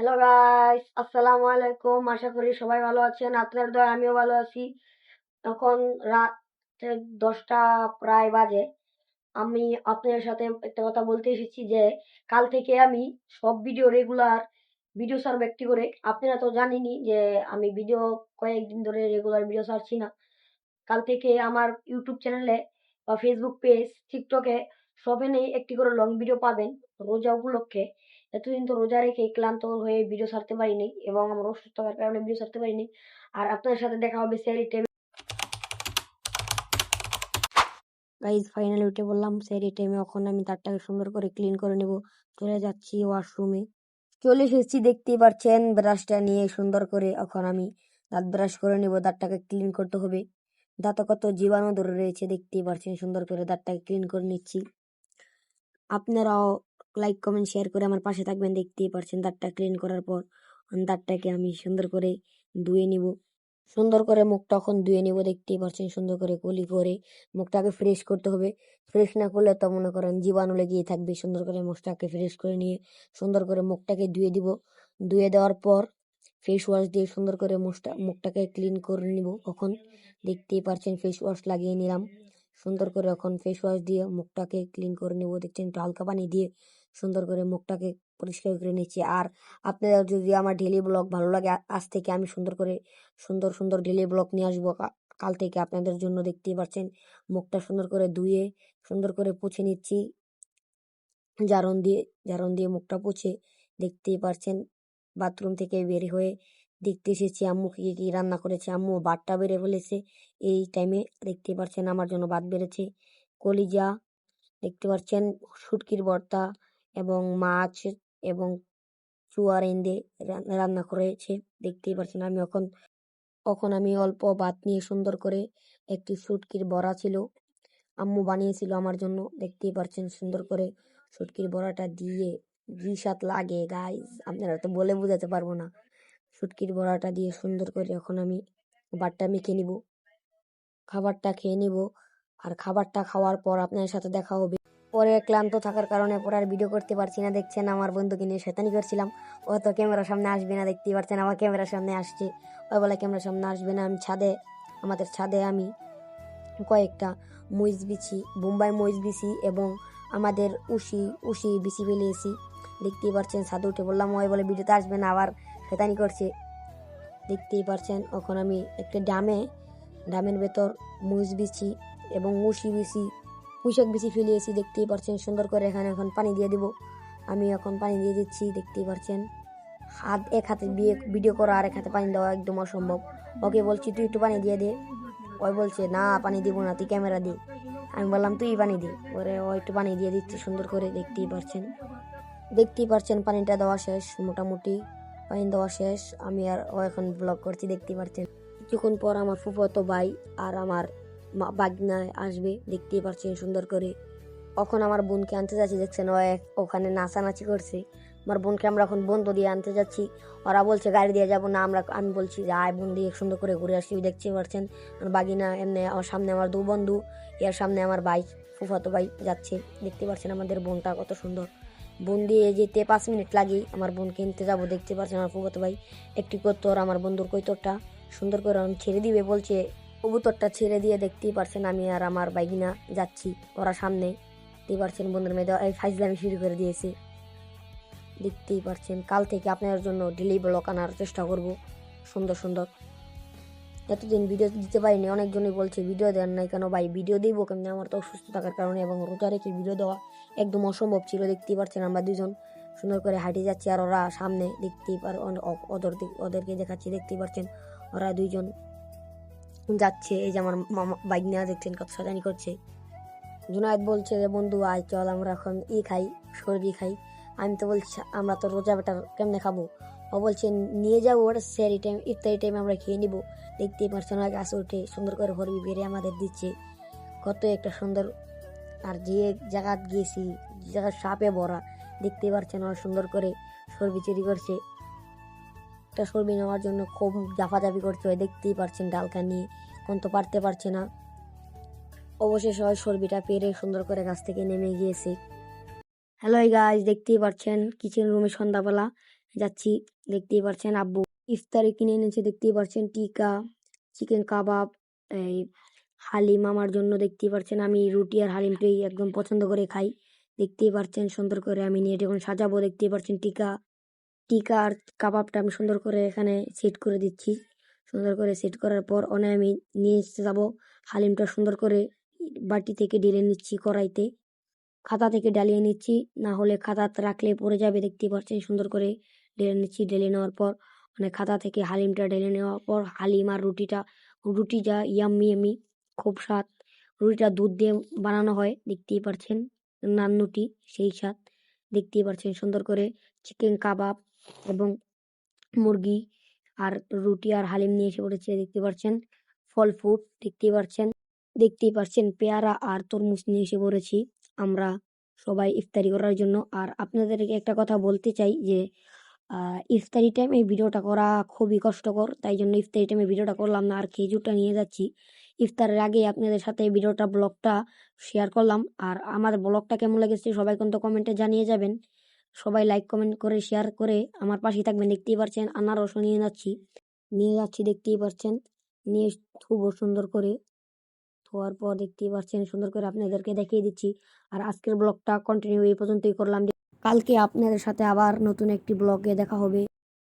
Hello guys আসসালামু আলাইকুম আশা করি সবাই ভালো আছেন। আপনার দয়, আমিও ভালো আছি। এখন রাত দশটা প্রায় বাজে। আমি আপনাদের সাথে একটা কথা বলতে এসেছি যে, কাল থেকে আমি সব ভিডিও রেগুলার ভিডিও ছাড়বো একটি করে। আপনারা তো জানেনই যে, আমি ভিডিও কয়েকদিন ধরে রেগুলার ভিডিও সারছি না। কাল থেকে আমার ইউটিউব চ্যানেলে বা ফেসবুক পেজ টিকটকে সবেনেই একটি করে লং ভিডিও পাবেন। রোজা উপলক্ষে এতদিন তো রোজা রেখে ক্লান্ত হয়ে ভিডিও ছাড়তে পারিনি এবং আমার অসুস্থ হওয়ার কারণে ভিডিও ছাড়তে পারিনি। আর আপনাদের সাথে দেখা হবে সেরি টাইম গাইজ ফাইনালি উঠে বললাম সেরি টাইমে এখন আমি তারটাকে সুন্দর করে ক্লিন করে নেব। চলে যাচ্ছি ওয়াশরুমে চলে এসেছি, দেখতেই পাচ্ছেন ব্রাশটা নিয়ে সুন্দর করে। এখন আমি দাঁত ব্রাশ করে নেব, দাঁতটাকে ক্লিন করতে হবে। দাঁতে কত জীবাণু ধরে রয়েছে, দেখতেই পাচ্ছেন সুন্দর করে দাঁতটাকে ক্লিন করে নিচ্ছি। আপনারাও লাইক কমেন্ট শেয়ার করে আমার পাশে থাকবেন। দেখতেই পারছেন দাঁতটা ক্লিন করার পর। দাঁতটাকে আমি সুন্দর করে ধুয়ে নিব। সুন্দর করে মুখটা এখন ধুয়ে নিব। দেখতেই পারছেন সুন্দর করে কলি করে মুখটাকে ফ্রেশ করতে হবে। ফ্রেশ না করলে তো মনে করেন জীবাণু লেগেই থাকবে। সুন্দর করে মুখটাকে ফ্রেশ করে নিয়ে সুন্দর করে মুখটাকে ধুয়ে দিব। ধুয়ে দেওয়ার পর ফেস ওয়াশ দিয়ে সুন্দর করে মুখটা, মুখটাকে ক্লিন করে নিব। এখন দেখতেই পারছেন ফেস ওয়াশ লাগিয়ে নিলাম। সুন্দর করে এখন ফেস ওয়াশ দিয়ে মুখটাকে ক্লিন করে নেব। দেখছেন একটু হালকা পানি দিয়ে সুন্দর করে মুখটাকে পরিষ্কার করে নিচ্ছি। আর আপনাদের যদি আমার ডেলি ব্লগ ভালো লাগে আজ থেকে আমি সুন্দর করে সুন্দর সুন্দর ডেলি ব্লগ নিয়ে আসব। কাল থেকে আপনাদের জন্য দেখতেই পাচ্ছেন মুখটা সুন্দর করে ধুয়ে সুন্দর করে পুছে নিচ্ছি। জারন দিয়ে জারন দিয়ে মুখটা পুছে দেখতেই পারছেন। বাথরুম থেকে বের হয়ে দেখতে এসেছি আম্মু কি কি রান্না করেছে আম্মু? ভাতটা বেড়ে ফেলেছে। এই টাইমে দেখতে পাচ্ছেন আমার জন্য ভাত বেড়েছে। কলিজা, দেখতে পাচ্ছেন শুটকির ভর্তা এবং মাছ এবং চুয়ার এন্দে রান্না করেছে। দেখতেই পাচ্ছেন আমি এখন এখন আমি অল্প ভাত নিয়ে সুন্দর করে একটি শুটকির বড়া ছিল, আম্মু বানিয়েছিল আমার জন্য। দেখতেই পাচ্ছেন সুন্দর করে শুটকির বড়াটা দিয়ে সাত লাগে গাইজ আপনারা তো বলে বোঝাতে পারব না। শুটকির বড়াটা দিয়ে সুন্দর করে এখন আমি ভাতটা মেখে নিব। খাবারটা খেয়ে নিব। আর খাবারটা খাওয়ার পর আপনার সাথে দেখা হবে। পরে ক্লান্ত থাকার কারণে পরে আর ভিডিও করতে পারছি না। দেখছেন আমার বন্ধুকে নিয়ে শয়তানি করছিলাম। ও তো ক্যামেরার সামনে আসবে না, দেখতেই পারছেন আমার ক্যামেরার সামনে আসছে। ওই বলে ক্যামেরার সামনে আসবে না, আমি ছাদে, আমাদের ছাদে আমি কয়েকটা মরিচ বিছি, বোম্বাই মরিচ বিছি এবং আমাদের উশি উশি বিছি ফেলিয়েছি দেখতেই পারছেন, ছাদে উঠে বললাম ওই বলে, ভিডিওতে আসবে না আবার শয়তানি করছে। দেখতেই পারছেন, এখন আমি একটা ডামে, ডামের ভেতর মরিচ বিছি এবং উশি বিছি পুঁইশাক বেশি ফেলিয়েছি, দেখতেই পারছেন, সুন্দর করে এখানে এখন পানি দিয়ে দিব। আমি এখন পানি দিয়ে দিচ্ছি, দেখতেই পারছেন। হাত, এক হাতে বিয়ে, ভিডিও করা আর এক হাতে পানি দেওয়া একদম অসম্ভব। ওকে বলছি, তুই একটু পানি দিয়ে দে। ওই বলছে, না, পানি দিব না, তুই ক্যামেরা দে। আমি বললাম, তুই পানি দে। ওরে, ও একটু পানি দিয়ে দিচ্ছে সুন্দর করে, দেখতেই পারছেন। দেখতেই পারছেন, পানিটা দেওয়া শেষ, মোটামুটি। পানি দেওয়া শেষ। আমি আর ও এখন ব্লগ করছি দেখতে পারছেন। কিছুক্ষণ পর আমার ফুফতো ভাই আর আমার বাগনায় আসবে, দেখতেই পারছেন সুন্দর করে। এখন আমার বোনকে আনতে যাচ্ছি, দেখছেন? ও এক- ওখানে নাচানাচি করছে। আমার বোনকে আমরা এখন বন্ধু দিয়ে আনতে যাচ্ছি। ওরা বলছে, গাড়ি দিয়ে যাব না। আমরা আমি বলছি যে আয় বোন দিয়ে সুন্দর করে ঘুরে আসি। দেখতে পারছেন? বাগিনা এমনি আমার সামনে আমার দু বন্ধু, এর সামনে আমার ভাই, ফুফাতো ভাই যাচ্ছে। দেখতে পাচ্ছেন আমাদের বোনটা কত সুন্দর। বোন দিয়ে যেতে পাঁচ মিনিট লাগে। আমার বোন কিনতে যাব, দেখতে পাচ্ছেন আমার ফুফাতো ভাই। একটি কত্তর আমার বন্ধুর কৈতরটা সুন্দর করে ছেড়ে দিবে বলছে, কবুতরটা ছেড়ে দিয়ে দেখতেই পারছেন আমি আর আমার বাইকিনা যাচ্ছি, ওরা সামনে। দেখতেই পারছেন বন্ধুর মেয়েদের এই ফাইজলামি শুরু করে দিয়েছে। দেখতেই পারছেন, কাল থেকে আপনার জন্য ডেলি ব্লক আনার চেষ্টা করব। সুন্দর সুন্দর। এতদিন ভিডিও দিতে পারিনি, অনেকজনই বলছে ভিডিও দেন নাই কেন ভাই? ভিডিও দিব কেমনি? আমার তো অসুস্থ থাকার কারণে এবং রোজা রেখে ভিডিও দেওয়া একদম অসম্ভব ছিল, দেখতেই পারছেন আমরা দুজন সুন্দর করে হাঁটে যাচ্ছি আর ওরা সামনে দেখতেই পার ওদের ওদেরকে দেখাচ্ছি, দেখতেই পারছেন ওরা দুইজন যাচ্ছে। এই যে আমার মামা, বাইক নিয়ে দেখছেন কত সাজানি করছে। জুনায়দ বলছে যে, বন্ধু, আয়, চল, আমরা এখন ই খাই, সর্দি খাই। আমি তো বলছি, আমরা তো রোজা বেটার কেমনে খাব? ও বলছে, নিয়ে যাব ওটা সেরি টাইম ইফতারি টাইম আমরা খেয়ে নিবো। দেখতেই পারছেন ওরা গাছে উঠে সুন্দর করে হরবি বেড়ে আমাদের দিচ্ছে। কত একটা সুন্দর, আর যে জায়গা গিয়েছি, যে জায়গা সাপে ভরা, দেখতেই পারছেন ওরা সুন্দর করে সর্বি চুরি করছে। একটা সর্বি নেওয়ার জন্য খুব জাফাজাফি করছে ওই দেখতেই পারছেন ডালকা নিয়ে কোন তো পারতে পারছে না। অবশেষে ওই সর্বিটা পেরে সুন্দর করে গাছ থেকে নেমে গিয়েছে। হ্যালো গাইজ দেখতেই পাচ্ছেন কিচেন রুমে সন্ধ্যাবেলা যাচ্ছি। দেখতেই পারছেন আব্বু ইফতারি কিনে এনেছে, দেখতেই পারছেন টিকা চিকেন কাবাব এই হালিম আমার জন্য দেখতেই পারছেন। আমি রুটি আর হালিমটাই একদম পছন্দ করে খাই। দেখতেই পারছেন সুন্দর করে আমি নিয়ে যখন সাজাবো, দেখতেই পারছেন টিকা। টিকা আর কাবাবটা আমি সুন্দর করে এখানে সেট করে দিচ্ছি। সুন্দর করে সেট করার পর অনে আমি নিয়ে এসে যাব। হালিমটা সুন্দর করে বাটি থেকে ঢেলে নিচ্ছি কড়াইতে। খাতা থেকে ডালিয়ে নিচ্ছি। না হলে খাতা রাখলে পড়ে যাবে, দেখতেই পাচ্ছেন, সুন্দর করে ঢেলে নিচ্ছি। ঢেলে নেওয়ার পর মানে খাতা থেকে হালিমটা ঢেলে নেওয়ার পর, হালিম আর রুটিটা, রুটি যা ইয়াম্মি ইয়াম্মি, খুব স্বাদ। রুটিটা দুধ দিয়ে বানানো হয়, দেখতেই পারছেন নান রুটি, সেই স্বাদ। দেখতেই পারছেন সুন্দর করে চিকেন কাবাব এবং মুরগি আর রুটি আর হালিম নিয়ে এসে পড়েছে দেখতে পাচ্ছেন। ফল ফ্রুট, দেখতেই পাচ্ছেন দেখতেই পাচ্ছেন, পেয়ারা আর তরমুজ নিয়ে এসে পড়েছি। আমরা সবাই ইফতারি করার জন্য। আর আপনাদেরকে একটা কথা বলতে চাই যে ইফতারি টাইমে ভিডিওটা করা খুবই কষ্টকর। তাই জন্য ইফতারি টাইমে ভিডিওটা করলাম না, আর খেজুরটা নিয়ে যাচ্ছি। ইফতারের আগে আপনাদের সাথে ভিডিওটা ব্লগটা শেয়ার করলাম। আর আমার ব্লগটা কেমন লেগেছে সবাই কিন্তু কমেন্টে জানিয়ে যাবেন। সবাই লাইক কমেন্ট করে শেয়ার করে আমার পাশে থাকবেন। দেখতেই পারছেন, আনারসও নিয়ে যাচ্ছি। নিয়ে যাচ্ছি, দেখতেই পারছেন। নিয়ে খুব সুন্দর করে ধোয়ার পর দেখতেই পাচ্ছেন, সুন্দর করে আপনাদেরকে দেখিয়ে দিচ্ছি। আর আজকের ব্লগটা কন্টিনিউ এই পর্যন্তই করলাম। কালকে আপনাদের সাথে আবার নতুন একটি ব্লগে দেখা হবে।